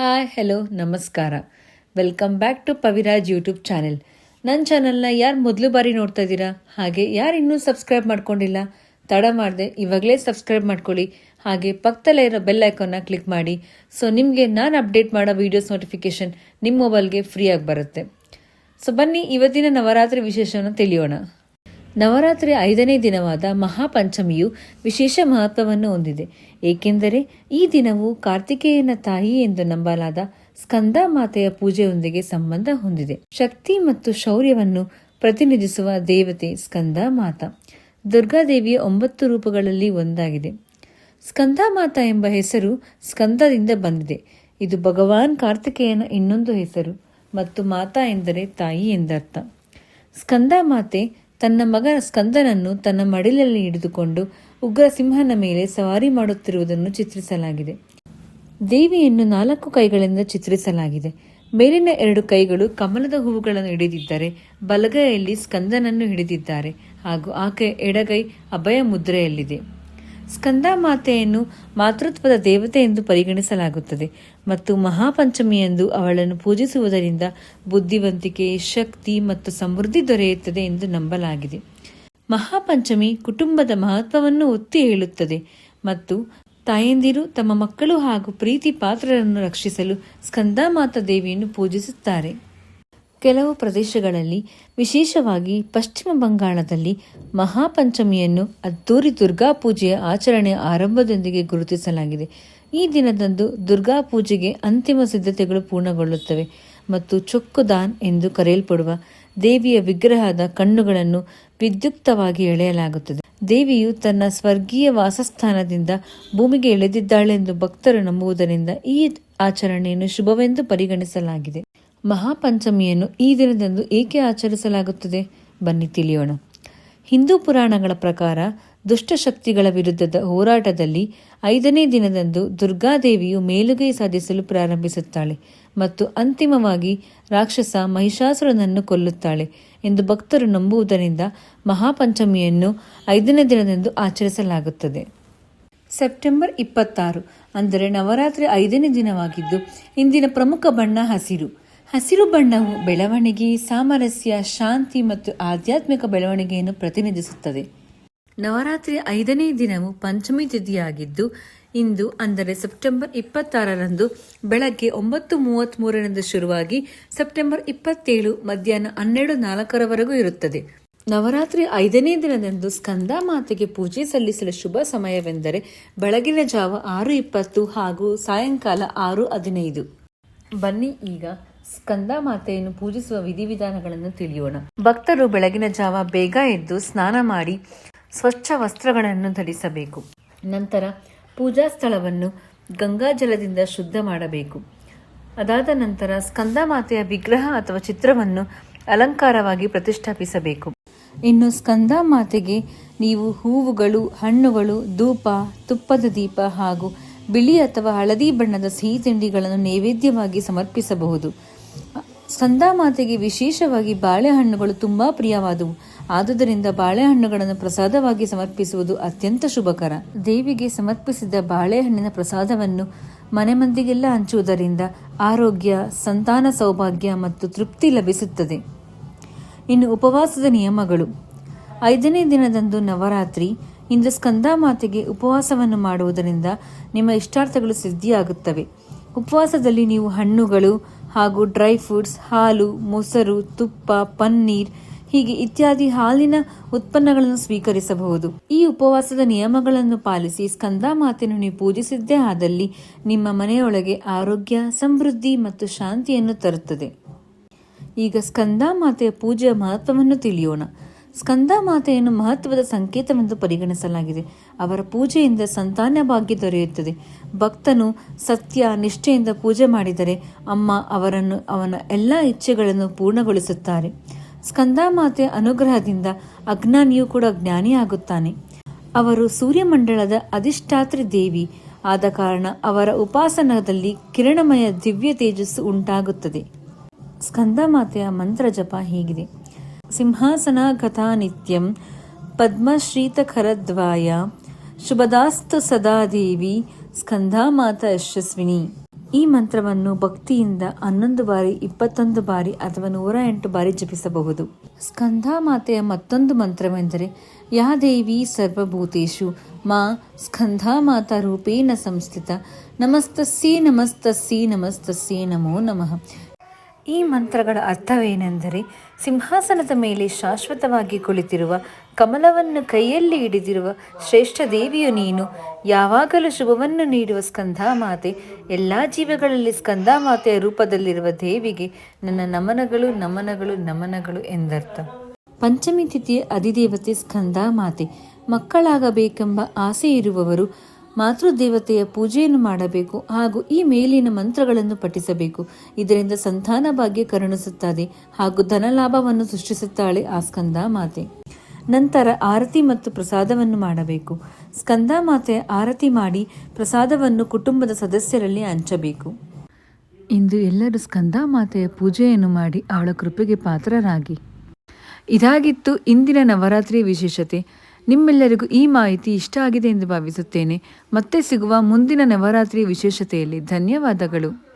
Hi hello ನಮಸ್ಕಾರ. Welcome back to Paviraj YouTube channel ನನ್ನ ಚಾನಲ್ನ ಯಾರು ಮೊದಲು ಬಾರಿ ನೋಡ್ತಾ ಇದ್ದೀರಾ? ಹಾಗೆ ಯಾರು ಇನ್ನೂ ಸಬ್ಸ್ಕ್ರೈಬ್ ಮಾಡ್ಕೊಂಡಿಲ್ಲ? ತಡ ಮಾಡದೆ, ಇವಾಗಲೇ ಸಬ್ಸ್ಕ್ರೈಬ್ ಮಾಡ್ಕೊಳ್ಳಿ. ಹಾಗೆ ಪಕ್ಕದಲ್ಲೇ ಇರೋ ಬೆಲ್ ಐಕಾನ್ನ ಕ್ಲಿಕ್ ಮಾಡಿ. ಸೊ ನಿಮಗೆ ನಾನು ಅಪ್ಡೇಟ್ ಮಾಡೋ ವೀಡಿಯೋಸ್ ನೋಟಿಫಿಕೇಶನ್ ನಿಮ್ಮ ಮೊಬೈಲ್ಗೆ ಫ್ರೀಯಾಗಿ ಬರುತ್ತೆ. ಸೊ ಬನ್ನಿ, ಇವತ್ತಿನ ನವರಾತ್ರಿ ವಿಶೇಷವನ್ನು ತಿಳಿಯೋಣ. ನವರಾತ್ರಿ ಐದನೇ ದಿನವಾದ ಮಹಾಪಂಚಮಿಯು ವಿಶೇಷ ಮಹತ್ವವನ್ನು ಹೊಂದಿದೆ. ಏಕೆಂದರೆ ಈ ದಿನವು ಕಾರ್ತಿಕೇಯನ ತಾಯಿ ಎಂದು ನಂಬಲಾದ ಸ್ಕಂದ ಮಾತೆಯ ಪೂಜೆಯೊಂದಿಗೆ ಸಂಬಂಧ ಹೊಂದಿದೆ. ಶಕ್ತಿ ಮತ್ತು ಶೌರ್ಯವನ್ನು ಪ್ರತಿನಿಧಿಸುವ ದೇವತೆ ಸ್ಕಂದ ಮಾತ. ದುರ್ಗಾದೇವಿಯ ಒಂಬತ್ತು ರೂಪಗಳಲ್ಲಿ ಒಂದಾಗಿದೆ. ಸ್ಕಂದ ಮಾತಾ ಎಂಬ ಹೆಸರು ಸ್ಕಂದದಿಂದ ಬಂದಿದೆ. ಇದು ಭಗವಾನ್ ಕಾರ್ತಿಕೇಯನ ಇನ್ನೊಂದು ಹೆಸರು ಮತ್ತು ಮಾತಾ ಎಂದರೆ ತಾಯಿ ಎಂದರ್ಥ. ಸ್ಕಂದ ಮಾತೆ ತನ್ನ ಮಗ ಸ್ಕಂದನನ್ನು ತನ್ನ ಮಡಿಲಲ್ಲಿ ಹಿಡಿದುಕೊಂಡು ಉಗ್ರ ಸಿಂಹನ ಮೇಲೆ ಸವಾರಿ ಮಾಡುತ್ತಿರುವುದನ್ನು ಚಿತ್ರಿಸಲಾಗಿದೆ. ದೇವಿಯನ್ನು ನಾಲ್ಕು ಕೈಗಳಿಂದ ಚಿತ್ರಿಸಲಾಗಿದೆ. ಮೇಲಿನ ಎರಡು ಕೈಗಳು ಕಮಲದ ಹೂವುಗಳನ್ನು ಹಿಡಿದಿದ್ದರೆ ಬಲಗೈಯಲ್ಲಿ ಸ್ಕಂದನನ್ನು ಹಿಡಿದಿದ್ದಾರೆ ಹಾಗೂ ಆಕೆ ಎಡಗೈ ಅಭಯ ಮುದ್ರೆಯಲ್ಲಿದೆ. ಸ್ಕಂದ ಮಾತೆಯನ್ನು ಮಾತೃತ್ವದ ದೇವತೆ ಎಂದು ಪರಿಗಣಿಸಲಾಗುತ್ತದೆ ಮತ್ತು ಮಹಾಪಂಚಮಿಯಂದು ಅವಳನ್ನು ಪೂಜಿಸುವುದರಿಂದ ಬುದ್ಧಿವಂತಿಕೆ, ಶಕ್ತಿ ಮತ್ತು ಸಮೃದ್ಧಿ ದೊರೆಯುತ್ತದೆ ಎಂದು ನಂಬಲಾಗಿದೆ. ಮಹಾಪಂಚಮಿ ಕುಟುಂಬದ ಮಹತ್ವವನ್ನು ಒತ್ತಿ ಹೇಳುತ್ತದೆ ಮತ್ತು ತಾಯಂದಿರು ತಮ್ಮ ಮಕ್ಕಳು ಹಾಗೂ ಪ್ರೀತಿ ಪಾತ್ರರನ್ನು ರಕ್ಷಿಸಲು ಸ್ಕಂದಮಾತಾ ದೇವಿಯನ್ನು ಪೂಜಿಸುತ್ತಾರೆ. ಕೆಲವು ಪ್ರದೇಶಗಳಲ್ಲಿ, ವಿಶೇಷವಾಗಿ ಪಶ್ಚಿಮ ಬಂಗಾಳದಲ್ಲಿ ಮಹಾಪಂಚಮಿಯನ್ನು ಅದ್ದೂರಿ ದುರ್ಗಾ ಪೂಜೆಯ ಆಚರಣೆಯ ಆರಂಭದೊಂದಿಗೆ ಗುರುತಿಸಲಾಗಿದೆ. ಈ ದಿನದಂದು ದುರ್ಗಾ ಪೂಜೆಗೆ ಅಂತಿಮ ಸಿದ್ಧತೆಗಳು ಪೂರ್ಣಗೊಳ್ಳುತ್ತವೆ ಮತ್ತು ಚೊಕ್ಕುದಾನ್ ಎಂದು ಕರೆಯಲ್ಪಡುವ ದೇವಿಯ ವಿಗ್ರಹದ ಕಣ್ಣುಗಳನ್ನು ವಿದ್ಯುಕ್ತವಾಗಿ ಎಳೆಯಲಾಗುತ್ತದೆ. ದೇವಿಯು ತನ್ನ ಸ್ವರ್ಗೀಯ ವಾಸಸ್ಥಾನದಿಂದ ಭೂಮಿಗೆ ಇಳಿದಿದ್ದಾಳೆಂದು ಭಕ್ತರು ನಂಬುವುದರಿಂದ ಈ ಆಚರಣೆಯನ್ನು ಶುಭವೆಂದು ಪರಿಗಣಿಸಲಾಗಿದೆ. ಮಹಾಪಂಚಮಿಯನ್ನು ಈ ದಿನದಂದು ಏಕೆ ಆಚರಿಸಲಾಗುತ್ತದೆ? ಬನ್ನಿ ತಿಳಿಯೋಣ. ಹಿಂದೂ ಪುರಾಣಗಳ ಪ್ರಕಾರ ದುಷ್ಟಶಕ್ತಿಗಳ ವಿರುದ್ಧದ ಹೋರಾಟದಲ್ಲಿ ಐದನೇ ದಿನದಂದು ದುರ್ಗಾದೇವಿಯು ಮೇಲುಗೈ ಸಾಧಿಸಲು ಪ್ರಾರಂಭಿಸುತ್ತಾಳೆ ಮತ್ತು ಅಂತಿಮವಾಗಿ ರಾಕ್ಷಸ ಮಹಿಷಾಸುರನನ್ನು ಕೊಲ್ಲುತ್ತಾಳೆ ಎಂದು ಭಕ್ತರು ನಂಬುವುದರಿಂದ ಮಹಾಪಂಚಮಿಯನ್ನು ಐದನೇ ದಿನದಂದು ಆಚರಿಸಲಾಗುತ್ತದೆ. ಸೆಪ್ಟೆಂಬರ್ ಇಪ್ಪತ್ತಾರು ಅಂದರೆ ನವರಾತ್ರಿ ಐದನೇ ದಿನವಾಗಿದ್ದು, ಇಂದಿನ ಪ್ರಮುಖ ಬಣ್ಣ ಹಸಿರು. ಹಸಿರು ಬಣ್ಣವು ಬೆಳವಣಿಗೆ, ಸಾಮರಸ್ಯ, ಶಾಂತಿ ಮತ್ತು ಆಧ್ಯಾತ್ಮಿಕ ಬೆಳವಣಿಗೆಯನ್ನು ಪ್ರತಿನಿಧಿಸುತ್ತದೆ. ನವರಾತ್ರಿ ಐದನೇ ದಿನವು ಪಂಚಮಿ ತಿಥಿಯಾಗಿದ್ದು, ಇಂದು ಅಂದರೆ ಸೆಪ್ಟೆಂಬರ್ ಇಪ್ಪತ್ತಾರರಂದು ಬೆಳಗ್ಗೆ ಒಂಬತ್ತು ಮೂವತ್ತ್ಮೂರರಿಂದ ಶುರುವಾಗಿ ಸೆಪ್ಟೆಂಬರ್ ಇಪ್ಪತ್ತೇಳು ಮಧ್ಯಾಹ್ನ ಹನ್ನೆರಡು ನಾಲ್ಕರವರೆಗೂ ಇರುತ್ತದೆ. ನವರಾತ್ರಿ ಐದನೇ ದಿನದಂದು ಸ್ಕಂದ ಮಾತೆಗೆ ಪೂಜೆ ಸಲ್ಲಿಸಲು ಶುಭ ಸಮಯವೆಂದರೆ ಬೆಳಗಿನ ಜಾವ ಆರು ಇಪ್ಪತ್ತು ಹಾಗೂ ಸಾಯಂಕಾಲ ಆರು ಹದಿನೈದು. ಬನ್ನಿ ಈಗ ಸ್ಕಂದ ಮಾತೆಯನ್ನು ಪೂಜಿಸುವ ವಿಧಿವಿಧಾನಗಳನ್ನು ತಿಳಿಯೋಣ. ಭಕ್ತರು ಬೆಳಗಿನ ಜಾವ ಬೇಗ ಎದ್ದು ಸ್ನಾನ ಮಾಡಿ ಸ್ವಚ್ಛ ವಸ್ತ್ರಗಳನ್ನು ಧರಿಸಬೇಕು. ನಂತರ ಪೂಜಾ ಸ್ಥಳವನ್ನು ಗಂಗಾಜಲದಿಂದ ಶುದ್ಧ ಮಾಡಬೇಕು. ಅದಾದ ನಂತರ ಸ್ಕಂದ ಮಾತೆಯ ವಿಗ್ರಹ ಅಥವಾ ಚಿತ್ರವನ್ನು ಅಲಂಕಾರವಾಗಿ ಪ್ರತಿಷ್ಠಾಪಿಸಬೇಕು. ಇನ್ನು ಸ್ಕಂದ ಮಾತೆಗೆ ನೀವು ಹೂವುಗಳು ಹಣ್ಣುಗಳು ಧೂಪ ತುಪ್ಪದ ದೀಪ ಹಾಗೂ ಬಿಳಿ ಅಥವಾ ಹಳದಿ ಬಣ್ಣದ ಸಿಹಿ ತಿಂಡಿಗಳನ್ನು ನೈವೇದ್ಯವಾಗಿ ಸಮರ್ಪಿಸಬಹುದು. ಸ್ಕಂದ ಮಾತೆಗೆ ವಿಶೇಷವಾಗಿ ಬಾಳೆಹಣ್ಣುಗಳು ತುಂಬಾ ಪ್ರಿಯವಾದವು. ಆದುದರಿಂದ ಬಾಳೆಹಣ್ಣುಗಳನ್ನು ಪ್ರಸಾದವಾಗಿ ಸಮರ್ಪಿಸುವುದು ಅತ್ಯಂತ ಶುಭಕರ. ದೇವಿಗೆ ಸಮರ್ಪಿಸಿದ ಬಾಳೆಹಣ್ಣಿನ ಪ್ರಸಾದವನ್ನು ಮನೆ ಮಂದಿಗೆಲ್ಲ ಹಂಚುವುದರಿಂದ ಆರೋಗ್ಯ, ಸಂತಾನ ಸೌಭಾಗ್ಯ ಮತ್ತು ತೃಪ್ತಿ ಲಭಿಸುತ್ತದೆ. ಇನ್ನು ಉಪವಾಸದ ನಿಯಮಗಳು. ಐದನೇ ದಿನದಂದು ನವರಾತ್ರಿ. ಇಂದು ಸ್ಕಂದ ಮಾತೆಗೆ ಉಪವಾಸವನ್ನು ಮಾಡುವುದರಿಂದ ನಿಮ್ಮ ಇಷ್ಟಾರ್ಥಗಳು ಸಿದ್ಧಿಯಾಗುತ್ತವೆ. ಉಪವಾಸದಲ್ಲಿ ನೀವು ಹಣ್ಣುಗಳು ಹಾಗೂ ಡ್ರೈ ಫ್ರೂಟ್ಸ್, ಹಾಲು, ಮೊಸರು, ತುಪ್ಪ, ಪನ್ನೀರ್, ಹೀಗೆ ಇತ್ಯಾದಿ ಹಾಲಿನ ಉತ್ಪನ್ನಗಳನ್ನು ಸ್ವೀಕರಿಸಬಹುದು. ಈ ಉಪವಾಸದ ನಿಯಮಗಳನ್ನು ಪಾಲಿಸಿ ಸ್ಕಂದ ಮಾತೆಯನ್ನು ನೀವು ಪೂಜಿಸಿದ್ದೇ ಆದಲ್ಲಿ ನಿಮ್ಮ ಮನೆಯೊಳಗೆ ಆರೋಗ್ಯ, ಸಮೃದ್ಧಿ ಮತ್ತು ಶಾಂತಿಯನ್ನು ತರುತ್ತದೆ. ಈಗ ಸ್ಕಂದ ಮಾತೆಯ ಪೂಜೆಯ ಮಹತ್ವವನ್ನು ತಿಳಿಯೋಣ. ಸ್ಕಂದ ಮಾತೆಯನ್ನು ಮಹತ್ವದ ಸಂಕೇತವೆಂದು ಪರಿಗಣಿಸಲಾಗಿದೆ. ಅವರ ಪೂಜೆಯಿಂದ ಸಂತಾನ ಭಾಗ್ಯ ದೊರೆಯುತ್ತದೆ. ಭಕ್ತನು ಸತ್ಯ, ನಿಷ್ಠೆಯಿಂದ ಪೂಜೆ ಮಾಡಿದರೆ ಅಮ್ಮ ಅವರನ್ನು, ಅವನ ಎಲ್ಲ ಇಚ್ಛೆಗಳನ್ನು ಪೂರ್ಣಗೊಳಿಸುತ್ತಾರೆ. ಸ್ಕಂದ ಮಾತೆಯ ಅನುಗ್ರಹದಿಂದ ಅಜ್ಞಾನಿಯು ಕೂಡ ಜ್ಞಾನಿಯಾಗುತ್ತಾನೆ. ಅವರು ಸೂರ್ಯಮಂಡಲದ ಅಧಿಷ್ಠಾತ್ರಿ ದೇವಿ. ಆದ ಕಾರಣ ಅವರ ಉಪಾಸನದಲ್ಲಿ ಕಿರಣಮಯ ದಿವ್ಯ ತೇಜಸ್ಸು ಉಂಟಾಗುತ್ತದೆ. ಸ್ಕಂದ ಮಾತೆಯ ಮಂತ್ರ ಜಪ ಹೀಗಿದೆ. ಸಿಂಹಾಸನ ಕಥಾನಿತ್ಯಂ ಪದ್ಮಶ್ರೀತಖರದ್ವಾಯ ಶುಭದಾಸ್ತು ಸದಾ ದೇವಿ ಸ್ಕಂಧ ಮಾತ ಯಶಸ್ವಿನಿ ಈ ಮಂತ್ರವನ್ನು ಭಕ್ತಿಯಿಂದ ಹನ್ನೊಂದು ಬಾರಿ, ಇಪ್ಪತ್ತೊಂದು ಬಾರಿ ಅಥವಾ ನೂರ ಎಂಟು ಬಾರಿ ಜಪಿಸಬಹುದು. ಸ್ಕಂಧ ಮಾತೆಯ ಮತ್ತೊಂದು ಮಂತ್ರವೆಂದರೆ, ಯಾ ದೇವಿ ಸರ್ವಭೂತೇಶು, ಮಾ ಸ್ಕಂಧ ಮಾತಾ ರೂಪೇಣ ಸಂಸ್ಥಿತ ನಮಸ್ತಸ್ಸೇ ನಮಸ್ತಸ್ಸೇ ನಮಸ್ತಸ್ಸೇ ನಮೋ ನಮಃ. ಈ ಮಂತ್ರಗಳ ಅರ್ಥವೇನೆಂದರೆ ಸಿಂಹಾಸನದ ಮೇಲೆ ಶಾಶ್ವತವಾಗಿ ಕುಳಿತಿರುವ, ಕಮಲವನ್ನು ಕೈಯಲ್ಲಿ ಹಿಡಿದಿರುವ ಶ್ರೇಷ್ಠ ದೇವಿಯು ನೀನು. ಯಾವಾಗಲೂ ಶುಭವನ್ನು ನೀಡುವ ಸ್ಕಂಧ ಮಾತೆ ಎಲ್ಲ ಜೀವಗಳಲ್ಲಿ ಸ್ಕಂದ ಮಾತೆಯ ರೂಪದಲ್ಲಿರುವ ದೇವಿಗೆ ನನ್ನ ನಮನಗಳು ನಮನಗಳು ನಮನಗಳು ಎಂದರ್ಥ. ಪಂಚಮಿ ತಿಥಿಯ ಅಧಿದೇವತೆ ಸ್ಕಂದ ಮಾತೆ ಮಕ್ಕಳಾಗಬೇಕೆಂಬ ಆಸೆ ಇರುವವರು ಮಾತೃದೇವತೆಯ ಪೂಜೆಯನ್ನು ಮಾಡಬೇಕು ಹಾಗೂ ಈ ಮೇಲಿನ ಮಂತ್ರಗಳನ್ನು ಪಠಿಸಬೇಕು. ಇದರಿಂದ ಸಂತಾನ ಭಾಗ್ಯ ಕರುಣಿಸುತ್ತದೆ ಹಾಗೂ ಧನಲಾಭವನ್ನು ಸೃಷ್ಟಿಸುತ್ತಾಳೆ ಆ ಸ್ಕಂದ ಮಾತೆ. ನಂತರ ಆರತಿ ಮತ್ತು ಪ್ರಸಾದವನ್ನು ಮಾಡಬೇಕು. ಸ್ಕಂದ ಮಾತೆಯ ಆರತಿ ಮಾಡಿ ಪ್ರಸಾದವನ್ನು ಕುಟುಂಬದ ಸದಸ್ಯರಲ್ಲಿ ಹಂಚಬೇಕು. ಇಂದು ಎಲ್ಲರೂ ಸ್ಕಂದ ಮಾತೆಯ ಪೂಜೆಯನ್ನು ಮಾಡಿ ಅವಳ ಕೃಪೆಗೆ ಪಾತ್ರರಾಗಿ. ಇದಾಗಿತ್ತು ಇಂದಿನ ನವರಾತ್ರಿ ವಿಶೇಷತೆ. ನಿಮ್ಮೆಲ್ಲರಿಗೂ ಈ ಮಾಹಿತಿ ಇಷ್ಟ ಆಗಿದೆ ಎಂದು ಭಾವಿಸುತ್ತೇನೆ. ಮತ್ತೆ ಸಿಗುವ ಮುಂದಿನ ನವರಾತ್ರಿ ವಿಶೇಷತೆಯಲ್ಲಿ ಧನ್ಯವಾದಗಳು.